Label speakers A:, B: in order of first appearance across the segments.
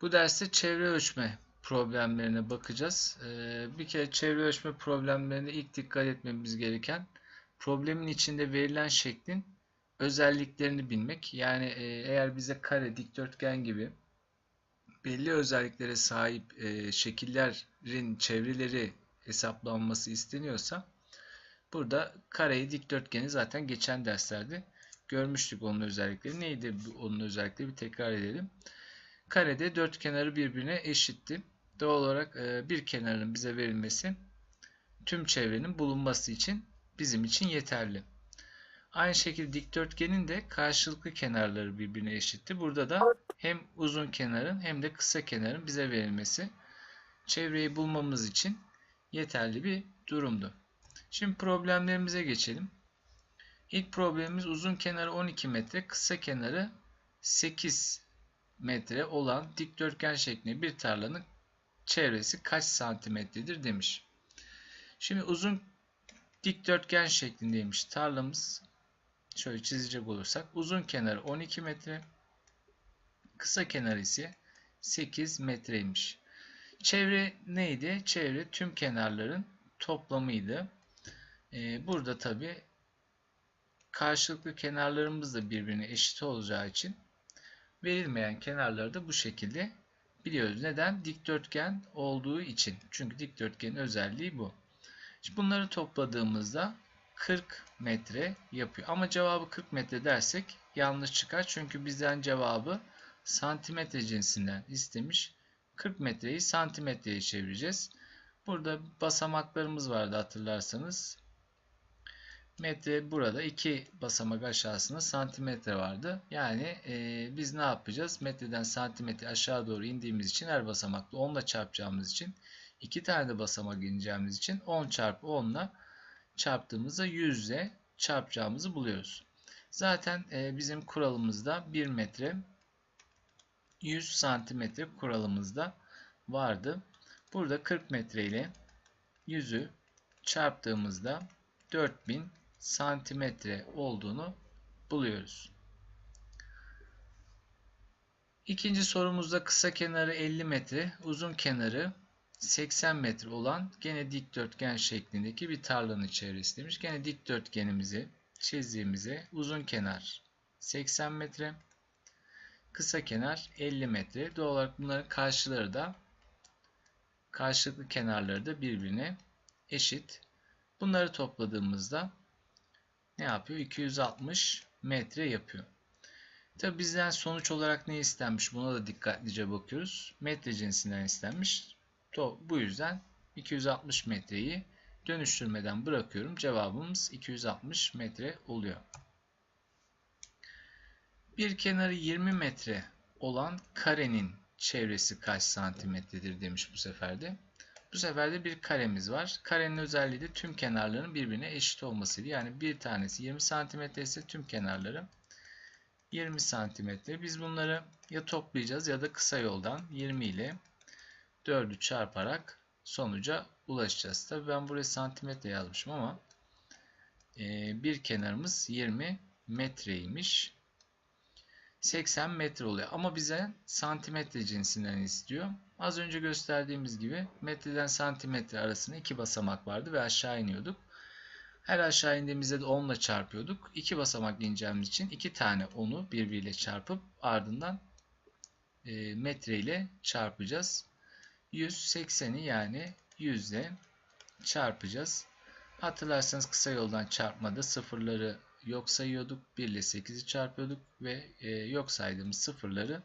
A: Bu derste çevre ölçme problemlerine bakacağız. Ee, bir kere çevre ölçme problemlerinde ilk dikkat etmemiz gereken problemin içinde verilen şeklin özelliklerini bilmek. Yani e, eğer bize kare, dikdörtgen gibi belli özelliklere sahip e, şekillerin çevreleri hesaplanması isteniyorsa burada kareyi, dikdörtgeni zaten geçen derslerde görmüştük onun özellikleri. Neydi onun özellikleri bir tekrar edelim. Karede dört kenarı birbirine eşitti. Doğal olarak e, bir kenarın bize verilmesi tüm çevrenin bulunması için bizim için yeterli. Aynı şekilde dikdörtgenin de karşılıklı kenarları birbirine eşitti. Burada da hem uzun kenarın hem de kısa kenarın bize verilmesi çevreyi bulmamız için yeterli bir durumdu. Şimdi problemlerimize geçelim. İlk problemimiz uzun kenarı 12 metre, kısa kenarı 8 metre olan dikdörtgen şeklinde bir tarlanın çevresi kaç santimetredir demiş. Şimdi uzun dikdörtgen şeklindeymiş tarlamız. Şöyle çizecek olursak uzun kenarı 12 metre, kısa kenarı ise 8 metreymiş. Çevre neydi? Çevre tüm kenarların toplamıydı. Ee, burada tabi karşılıklı kenarlarımız da birbirine eşit olacağı için verilmeyen kenarları da bu şekilde biliyoruz. Neden? Dikdörtgen olduğu için. Çünkü dikdörtgenin özelliği bu. Şimdi bunları topladığımızda 40 metre yapıyor. Ama cevabı 40 metre dersek yanlış çıkar. Çünkü bizden cevabı santimetre cinsinden istemiş. 40 metreyi santimetreye çevireceğiz. Burada basamaklarımız vardı hatırlarsanız metre burada iki basamak aşağısında santimetre vardı. Yani e, biz ne yapacağız? Metreden santimetre aşağı doğru indiğimiz için her basamakla 10 ile çarpacağımız için iki tane de basamak ineceğimiz için 10 çarpı 10 ile çarptığımızda 100 ile çarpacağımızı buluyoruz. Zaten e, bizim kuralımızda 1 metre 100 santimetre kuralımızda vardı. Burada 40 metre ile 100'ü çarptığımızda 4000 santimetre olduğunu buluyoruz. İkinci sorumuzda kısa kenarı 50 metre, uzun kenarı 80 metre olan gene dikdörtgen şeklindeki bir tarlanın çevresi demiş. Gene dikdörtgenimizi çizdiğimize uzun kenar 80 metre, kısa kenar 50 metre. Doğal olarak bunların karşıları da karşılıklı kenarları da birbirine eşit. Bunları topladığımızda ne yapıyor? 260 metre yapıyor. Tabi bizden sonuç olarak ne istenmiş? Buna da dikkatlice bakıyoruz. Metre cinsinden istenmiş. Bu yüzden 260 metreyi dönüştürmeden bırakıyorum. Cevabımız 260 metre oluyor. Bir kenarı 20 metre olan karenin çevresi kaç santimetredir demiş bu sefer de. Bu sefer de bir karemiz var. Karenin özelliği de tüm kenarların birbirine eşit olmasıydı. Yani bir tanesi 20 cm ise tüm kenarları 20 cm. Biz bunları ya toplayacağız ya da kısa yoldan 20 ile 4'ü çarparak sonuca ulaşacağız. Tabi ben buraya santimetre yazmışım ama bir kenarımız 20 metreymiş. 80 metre oluyor. Ama bize santimetre cinsinden istiyor. Az önce gösterdiğimiz gibi metreden santimetre arasında iki basamak vardı ve aşağı iniyorduk. Her aşağı indiğimizde de 10 ile çarpıyorduk. İki basamak ineceğimiz için iki tane 10'u birbiriyle çarpıp ardından e, metre ile çarpacağız. 180'i yani 100 ile çarpacağız. Hatırlarsanız kısa yoldan çarpmada sıfırları yok sayıyorduk. 1 ile 8'i çarpıyorduk ve e, yok saydığımız sıfırları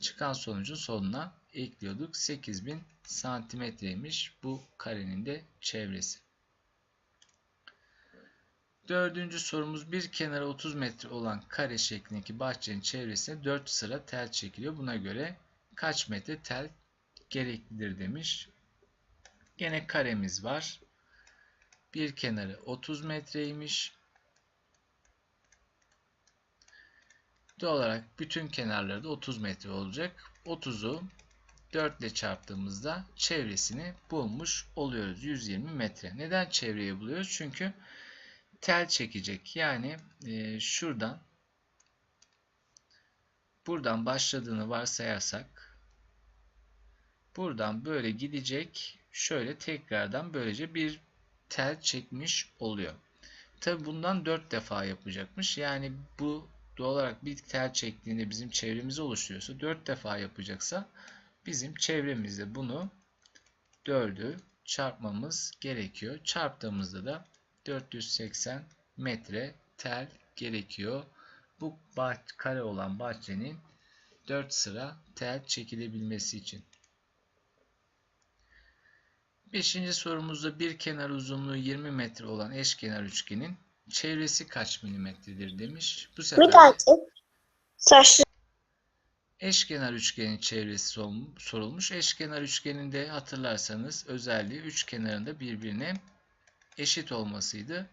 A: çıkan sonucun sonuna ekliyorduk. 8000 santimetreymiş bu karenin de çevresi. Dördüncü sorumuz bir kenara 30 metre olan kare şeklindeki bahçenin çevresine 4 sıra tel çekiliyor. Buna göre kaç metre tel gereklidir demiş. Gene karemiz var. Bir kenarı 30 metreymiş. Doğal olarak bütün kenarları da 30 metre olacak. 30'u 4 ile çarptığımızda çevresini bulmuş oluyoruz. 120 metre. Neden çevreyi buluyoruz? Çünkü tel çekecek. Yani e, şuradan buradan başladığını varsayarsak buradan böyle gidecek. Şöyle tekrardan böylece bir tel çekmiş oluyor. Tabi bundan 4 defa yapacakmış. Yani bu doğal olarak bir tel çektiğinde bizim çevremizi oluşturuyorsa 4 defa yapacaksa bizim çevremizde bunu 4'ü çarpmamız gerekiyor. Çarptığımızda da 480 metre tel gerekiyor. Bu bah kare olan bahçenin 4 sıra tel çekilebilmesi için. Beşinci sorumuzda bir kenar uzunluğu 20 metre olan eşkenar üçgenin çevresi kaç milimetredir demiş. Bu sefer
B: Müteahhit. Saçlı.
A: eşkenar üçgenin çevresi sorulmuş. Eşkenar üçgeninde hatırlarsanız özelliği üç kenarında birbirine eşit olmasıydı.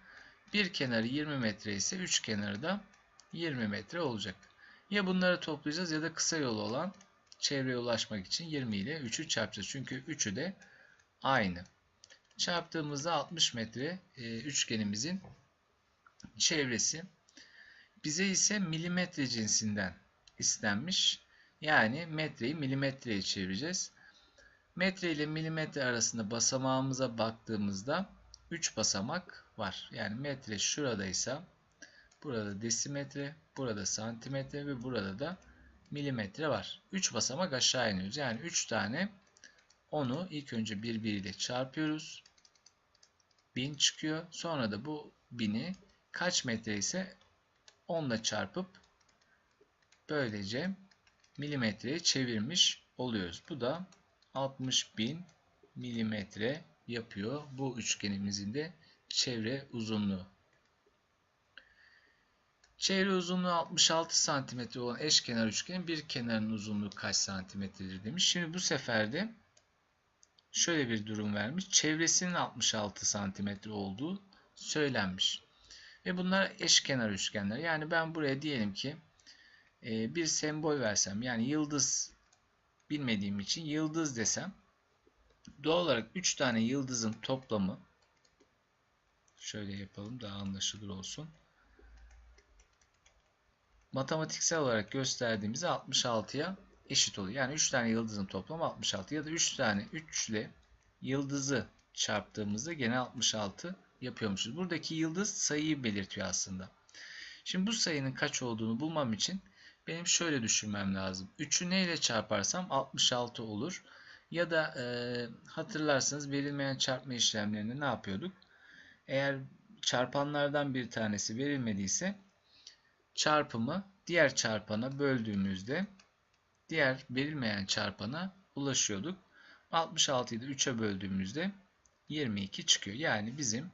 A: Bir kenarı 20 metre ise üç kenarı da 20 metre olacak. Ya bunları toplayacağız ya da kısa yol olan çevreye ulaşmak için 20 ile 3'ü çarpacağız. Çünkü üçü de aynı. Çarptığımızda 60 metre e, üçgenimizin çevresi. Bize ise milimetre cinsinden istenmiş. Yani metreyi milimetreye çevireceğiz. Metre ile milimetre arasında basamağımıza baktığımızda 3 basamak var. Yani metre şuradaysa burada desimetre, burada santimetre ve burada da milimetre var. 3 basamak aşağı iniyoruz. Yani 3 tane onu ilk önce birbiriyle çarpıyoruz. 1000 çıkıyor. Sonra da bu 1000'i kaç metre ise 10 ile çarpıp böylece milimetreye çevirmiş oluyoruz. Bu da 60.000 milimetre yapıyor. Bu üçgenimizin de çevre uzunluğu. Çevre uzunluğu 66 santimetre olan eşkenar üçgenin bir kenarının uzunluğu kaç santimetredir demiş. Şimdi bu sefer de şöyle bir durum vermiş. Çevresinin 66 santimetre olduğu söylenmiş. Ve bunlar eşkenar üçgenler. Yani ben buraya diyelim ki e, bir sembol versem yani yıldız bilmediğim için yıldız desem doğal olarak 3 tane yıldızın toplamı şöyle yapalım daha anlaşılır olsun. Matematiksel olarak gösterdiğimizde 66'ya eşit oluyor. Yani 3 tane yıldızın toplamı 66 ya da 3 tane 3 ile yıldızı çarptığımızda gene 66 yapıyormuşuz. Buradaki yıldız sayıyı belirtiyor aslında. Şimdi bu sayının kaç olduğunu bulmam için benim şöyle düşünmem lazım. 3'ü neyle çarparsam 66 olur. Ya da e, hatırlarsanız verilmeyen çarpma işlemlerinde ne yapıyorduk? Eğer çarpanlardan bir tanesi verilmediyse çarpımı diğer çarpana böldüğümüzde diğer verilmeyen çarpana ulaşıyorduk. 66'yı da 3'e böldüğümüzde 22 çıkıyor. Yani bizim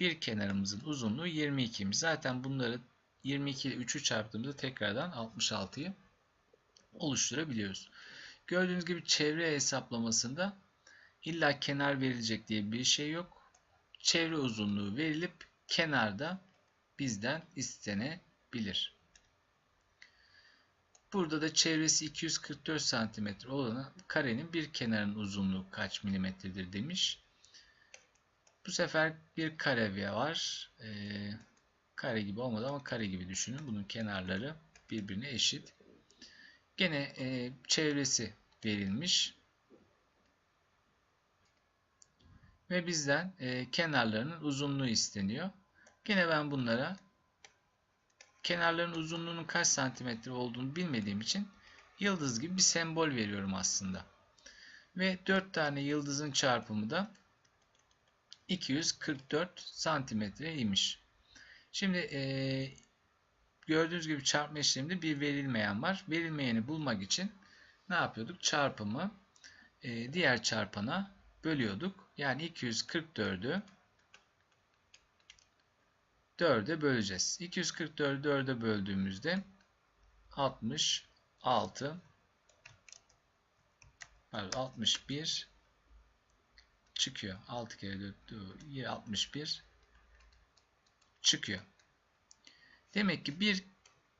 A: bir kenarımızın uzunluğu 22'ymiş. Zaten bunları 22 ile 3'ü çarptığımızda tekrardan 66'yı oluşturabiliyoruz. Gördüğünüz gibi çevre hesaplamasında illa kenar verilecek diye bir şey yok. Çevre uzunluğu verilip kenarda bizden istenebilir. Burada da çevresi 244 cm olan karenin bir kenarın uzunluğu kaç milimetredir demiş. Bu sefer bir kare var. Ee, kare gibi olmadı ama kare gibi düşünün. Bunun kenarları birbirine eşit. Gene e, çevresi verilmiş. Ve bizden e, kenarlarının uzunluğu isteniyor. Gene ben bunlara kenarların uzunluğunun kaç santimetre olduğunu bilmediğim için yıldız gibi bir sembol veriyorum aslında. Ve 4 tane yıldızın çarpımı da 244 santimetreymiş. Şimdi e, gördüğünüz gibi çarpma işleminde bir verilmeyen var. Verilmeyeni bulmak için ne yapıyorduk? Çarpımı e, diğer çarpana bölüyorduk. Yani 244'ü 4'e böleceğiz. 244'ü 4'e böldüğümüzde 66 pardon 61 çıkıyor. 6 kere 4 61 çıkıyor. Demek ki bir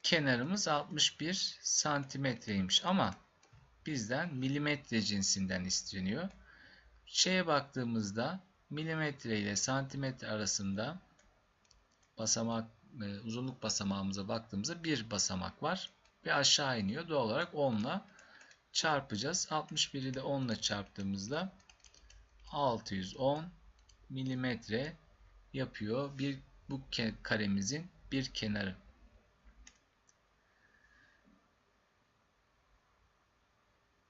A: kenarımız 61 santimetreymiş ama bizden milimetre cinsinden isteniyor. Şeye baktığımızda milimetre ile santimetre arasında basamak e, uzunluk basamağımıza baktığımızda bir basamak var ve aşağı iniyor. Doğal olarak 10 ile çarpacağız. 61'i de 10 ile çarptığımızda 610 milimetre yapıyor bir bu karemizin bir kenarı.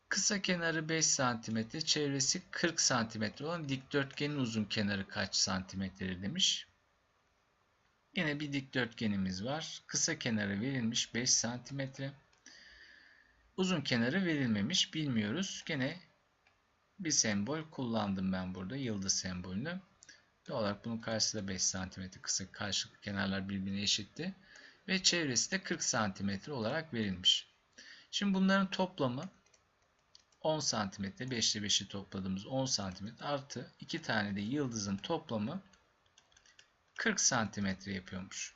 A: Kısa kenarı 5 cm, çevresi 40 cm olan dikdörtgenin uzun kenarı kaç santimetredir demiş. Yine bir dikdörtgenimiz var. Kısa kenarı verilmiş 5 cm. Uzun kenarı verilmemiş. Bilmiyoruz. Gene bir sembol kullandım ben burada. Yıldız sembolünü. Doğal olarak bunun karşısı da 5 cm kısa. Karşılıklı kenarlar birbirine eşitti. Ve çevresi de 40 cm olarak verilmiş. Şimdi bunların toplamı 10 cm. 5 ile 5'i topladığımız 10 cm artı 2 tane de yıldızın toplamı 40 cm yapıyormuş.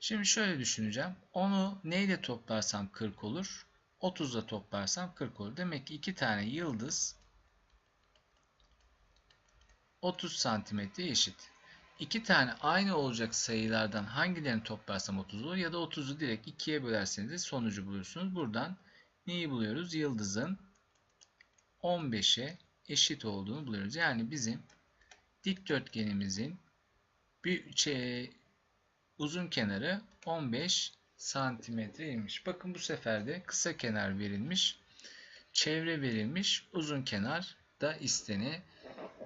A: Şimdi şöyle düşüneceğim. Onu neyle toplarsam 40 olur? 30 ile toplarsam 40 olur. Demek ki 2 tane yıldız 30 santimetre eşit. 2 tane aynı olacak sayılardan hangilerini toplarsam 30 olur ya da 30'u direkt 2'ye bölerseniz sonucu bulursunuz. Buradan neyi buluyoruz? Yıldızın 15'e eşit olduğunu buluyoruz. Yani bizim dikdörtgenimizin bir şey, uzun kenarı 15 santimetreymiş. Bakın bu sefer de kısa kenar verilmiş. Çevre verilmiş. Uzun kenar da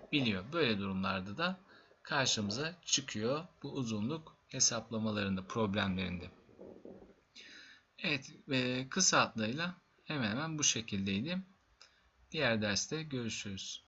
A: istenebiliyor. Böyle durumlarda da karşımıza çıkıyor bu uzunluk hesaplamalarında, problemlerinde. Evet ve kısa hatlarıyla hemen hemen bu şekildeydi. Diğer derste görüşürüz.